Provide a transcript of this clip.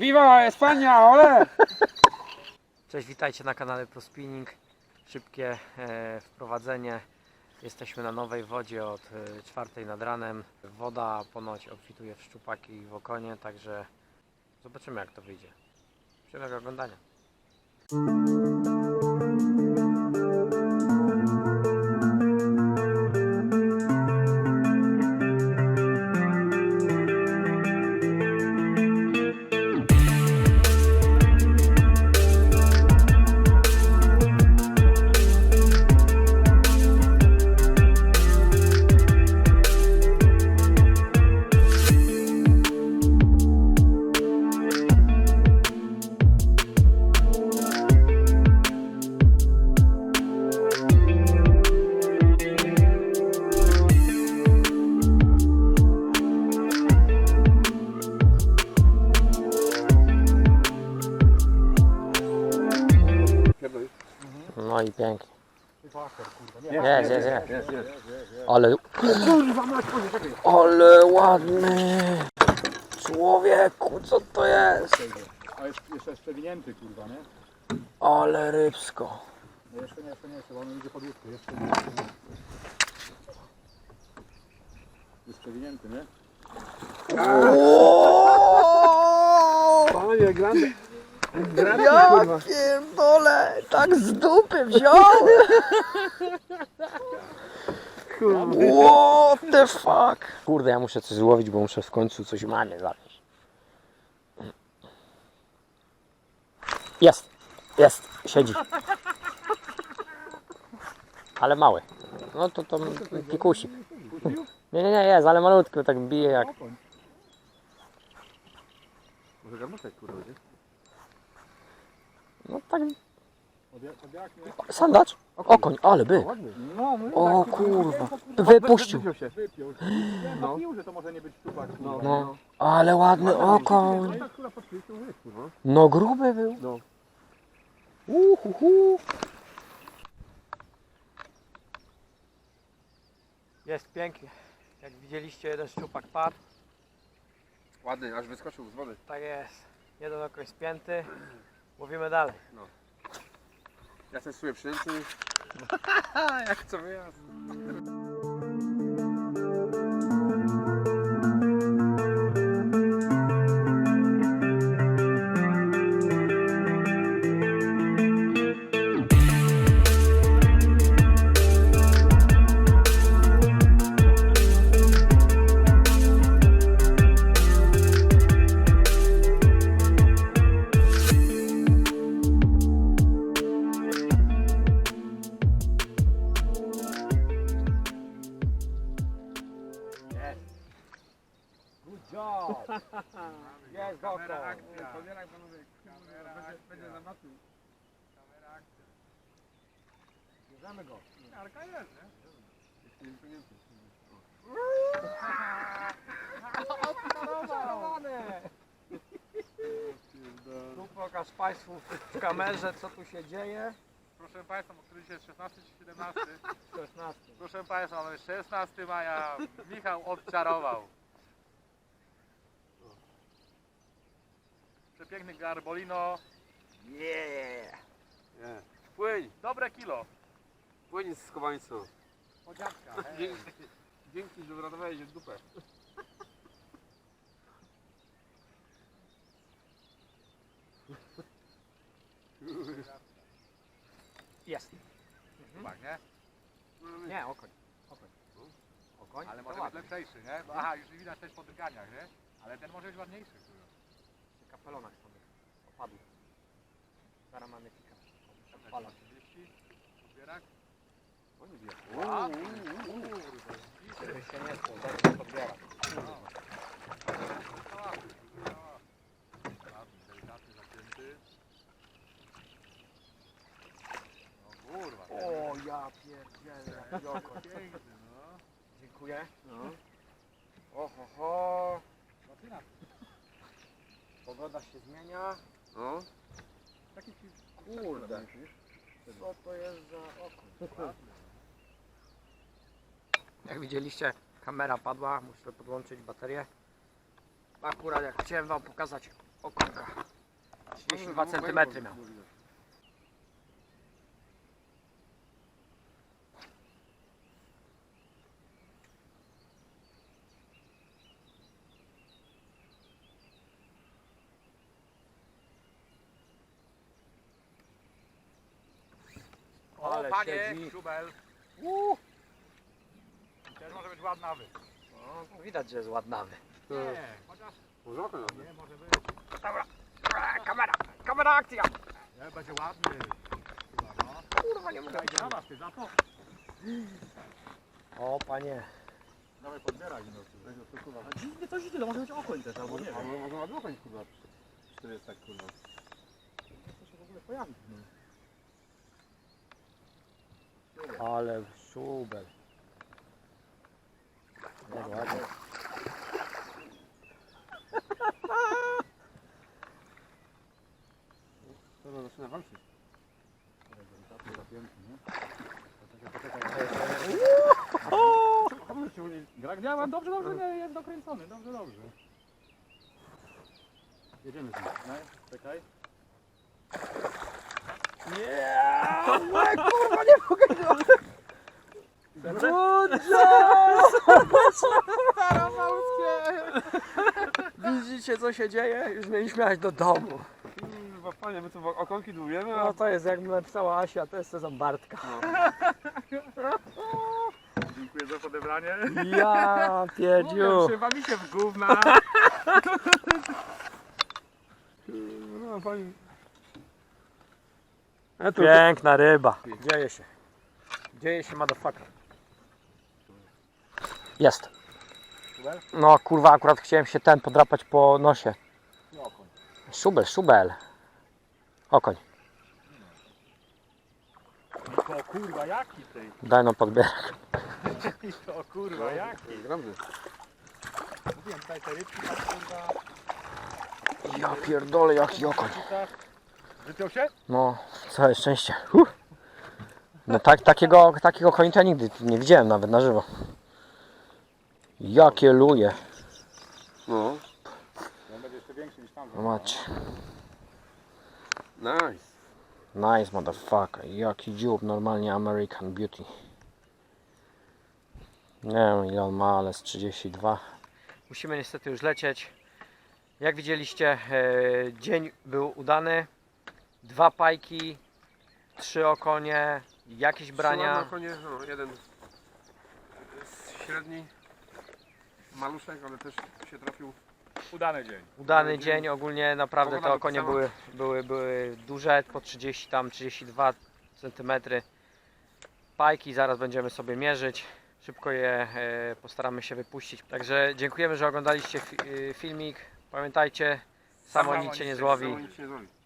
Viva Espania, ole! Cześć, witajcie na kanale ProSpinning. Szybkie e, wprowadzenie. Jesteśmy na nowej wodzie od e, czwartej nad ranem. Woda ponoć obfituje w szczupaki i w okonie, także zobaczymy jak to wyjdzie. Przyjemnego oglądania. No i pięknie. Jest, jest, jest. Ale... Ale ładny! Człowieku, co to jest? A jest jeszcze jest przewinięty, kurwa, nie? Ale rybsko. No jeszcze nie, jeszcze nie, jeszcze, bo on idzie pod łódkę, jeszcze nie, jeszcze nie. Jest przewinięty, nie? Panie, grande. Ja pierdolę, tak z dupy wziął! What the fuck? Kurde, ja muszę coś złowić, bo muszę w końcu coś mamy zanieść. Jest, jest, siedzi. Ale mały. No to to pikusik. Nie, nie, nie, jest, ale malutki, tak bije jak... Może garnuszek, kurwa, nie? No tak, sandacz? Okoń, ale by. No, no O kurwa, wypuścił. Się. No. Że to może nie być szczupak. No, ale ładny okoń. Tak. No gruby był. No. Uhuhu. Jest pięknie. Jak widzieliście, jeden szczupak padł. Ładny, aż wyskoczył z wody. Tak jest. Jeden okoń spięty. Mówimy dalej. Ja ten sobie przynęty. Jak co wyjazd. Bierzemy go. Arka jest, nie? Pamiętam. Tu pokaż Państwu w kamerze, co tu się dzieje. Proszę Państwa, bo który dzisiaj jest 16 czy 17? 16. Proszę Państwa, mamy 16 maja. Michał odczarował. Przepiękny garbolino. Yeah. Nie. Płyń. Dobre kilo. Płyń z skobańcą. Podziadka. Dzięki, dzięki, że uratowałeś w dupę. Jest. Tak, nie? Nie, okoń. Okoń. Okoń? Ale to może być lepszejszy, nie? Bo, aha, już widać też po drganiach, nie? Ale ten może być ładniejszy. kurwa. W kapelonach sobie opadł. Zaraz mamy 30, zbierak. Oni. A, Żeby się nie spał, dobrze podbiera. Ładny, delikatny, zacięty. No kurwa. O, ja pierdzielę, jaki okoń. Piękny, no. Dziękuję. Oho, ho. Pogoda się zmienia. No. Taki ci... Kurde. Co to jest za okoń? Jak widzieliście, kamera padła, muszę podłączyć baterię. Akurat jak chciałem wam pokazać okonka. 32 cm miał. O, Ale panie, siedzi. szubel. Uuu. Też może być ładnawy. No, widać, że jest ładnawy. Nie, chociaż Może oko nawet. nie, może być. Dobra, kamera, kamera akcja. Nie, będzie ładny. Chyba, no. Kurwa, nie mogę. Granasz, ty za to. O panie, Dawaj podbieraj no, tego to kurwa. A dziwnie coś idzie, to może być okoń też, albo nie. Ale może ładny okoń kurwa. 400 kurwa. Co się w ogóle pojawi? No. Ale szubel. Nie, ładnie. Teraz zaczyna walczyć. Grak działa, dobrze, dobrze, nie, jest dokręcony, dobrze, dobrze. Jedziemy z nim, nie? Czekaj. Widzicie co się dzieje? Już mieliśmy jechać do domu. Kurwa panie, my tu okonki dłujemy, No to jest jak napisała Asia, to jest sezon Bartka. Dziękuję za podebranie. Ja pierdziu. Bawi się w gówna. no pani. Piękna ryba. Dzieje się. Dzieje się motherfucker. Jest. No kurwa, akurat chciałem się ten podrapać po nosie. Szubel, szubel. Okoń. O kurwa, jaki ty? Daj no podbierak. O kurwa, jaki? Gramy. Mówiłem tutaj te rybki, tak kurwa. Ja pierdolę jaki okoń. Wypiął się? No, całe szczęście. Huh. No tak, takiego, takiego końca nigdy nie widziałem nawet na żywo. Jakie luje. No. On będzie jeszcze większy niż tam. No Macie. Nice. Nice motherfucker. Jaki dziób, normalnie American Beauty. Nie wiem ile on ma, ale z 32. Musimy niestety już lecieć. Jak widzieliście, e, dzień był udany. Dwa pajki, trzy okonie, jakieś brania. Na konie, no jeden średni. Maluszek, ale też się trafił. Udany dzień. Udany dzień, ogólnie naprawdę te Pogoda okonie dopisała. były, były, były duże, po 30 tam 32 cm. Pajki zaraz będziemy sobie mierzyć. Szybko je e, postaramy się wypuścić. Także dziękujemy, że oglądaliście fi, e, filmik. Pamiętajcie, samo nic się nie złowi. Samo nic nie złowi.